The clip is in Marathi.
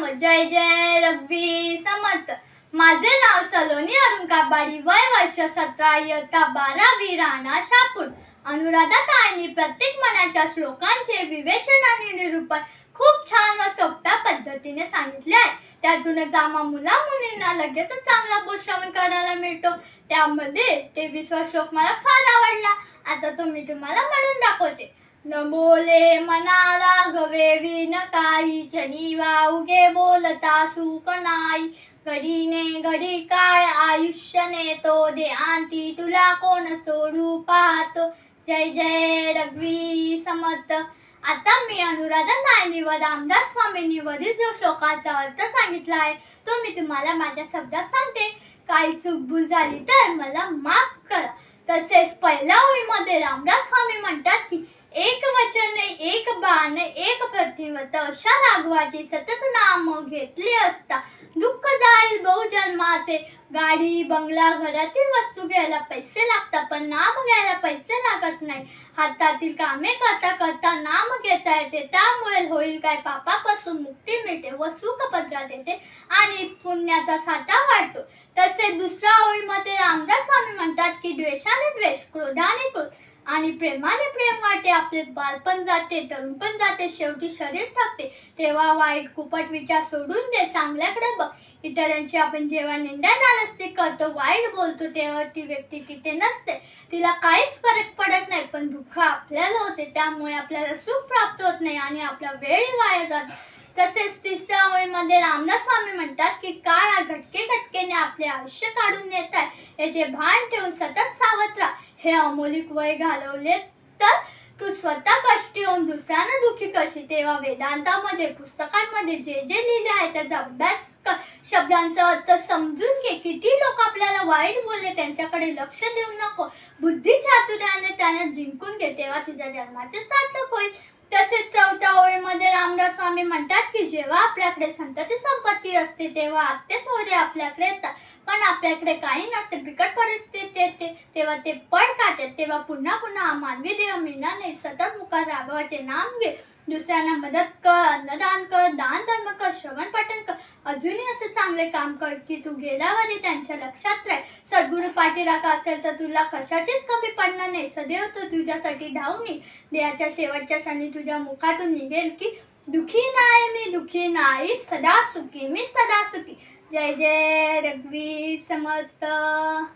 समर्थ जय जय रघवी समर्थ माझे नाव सलोनी अरुण काबाडी वय वर्ष सतरा इयत्ता बारावी राणा शापूर. अनुराधा ताईंनी प्रत्येक मनाच्या श्लोकांचे विवेचन आणि निरूपण खूप छान व सोप्या पद्धतीने सांगितले आहे. त्यातूनच आम्हा मुला मुलींना लगेचच चांगला बोध श्रवण करायला मिळतो. त्यामध्ये ते विश्वास श्लोक मला फार आवडला. आता तो मी तुम्हाला म्हणून दाखवते. न बोले मनाला गवे विन काही जनीवा उगे बोलता सुख नाही. घडीने घडी काय आयुष्य नेतो दे आंती तुला कोण सोडू पाहतो. जय जय रघवी समर्थ. आता मी अनुराधा नायनी व रामदास स्वामींनी वरील जो श्लोकाचा अर्थ सांगितला आहे तो मी तुम्हाला माझ्या शब्दात सांगते. काही चूक भूल झाली तर मला माफ करा. तसेच पहिल्या ओळीमध्ये रामदास स्वामी म्हणतात की एक वचन एक बाण एक प्रतिमत अशा राघवाची सतत नाम घेतली असता. दुःख जाईल बहुजन्माचे गाडी बंगला घरातील वस्तू घ्यायला पैसे लागतात पण नाम घ्यायला पैसे लागत नाही. हातातील कामे करता करता नाम घेता येते. त्यामुळे होईल काय? पापापासून मुक्ती मिळते व सुख येते आणि पुण्याचा साठा वाढतो. तसे दुसऱ्या ओळीमध्ये रामदास स्वामी म्हणतात की द्वेषाने द्वेष क्रोधाने क्रोध. आणि प्रेमाने प्रेम वाटे आपले बालपण जाते तरुण पण जाते शेवटी शरीर थकते. तेव्हा वाईट कुपट विचार सोडून दे चांगल्याकडे बघ. इतरांची आपण जेव्हा निंदा नालस्ती करतो वाईट बोलतो तेव्हा ती व्यक्ती तिथे नसते. तिला काहीच फरक पडत नाही पण दुःख आपल्याला होते. त्यामुळे आपल्याला सुख प्राप्त होत नाही आणि आपला वेळ वाया जातो. तसेच तिसऱ्या ओळीमध्ये रामदास स्वामी म्हणतात की काळ घटके घटकेने आपले आयुष्य काढून नेत आहे. याचे भान ठेवून सतत सावध हे अमोलिक वय घालवले तर तू स्वतः कष्टी होऊन दुसऱ्यांना दुखी कशी तेव्हा वेदांतामध्ये पुस्तकांमध्ये जे जे लिहिले आहे त्याचा अभ्यास शब्दांचा अर्थ समजून घे. किती लोक आपल्याला वाईट बोलले त्यांच्याकडे लक्ष देऊ नको. बुद्धी चातुर्याने त्यांना जिंकून घे. तेव्हा तुझ्या जन्माचे सार्थक होईल. तसेच चौथ्या ओळीमध्ये रामदास स्वामी म्हणतात की जेव्हा आपल्याकडे संतती संपत्ती असते तेव्हा आत्ते सोहरे आपल्याकडे येतात. आपल्याकडे काही नसते बिकट परिस्थिती येते तेव्हा ते पड काढतात. तेव्हा पुन्हा पुन्हा मानवी देव मिळणार नाही. सतत मुखात राबवाचे नाम घे. दुसऱ्यांना मदत कर अन्नदान कर दान धर्म कर श्रवण पठण कर. अजूनही असे चांगले काम कर की तू गेल्यावरही त्यांच्या लक्षात राह. सद्गुरु पाठीराखा असेल तर तुला कशाचीच कमी पडणार नाही. सदैव तो तुझ्यासाठी धावून देहाच्या शेवटच्या क्षणी तुझ्या मुखातून निघेल की दुखी नाही मी दुखी नाही सदा सुखी मी सदा सुखी. जय जय रघवी समर्थ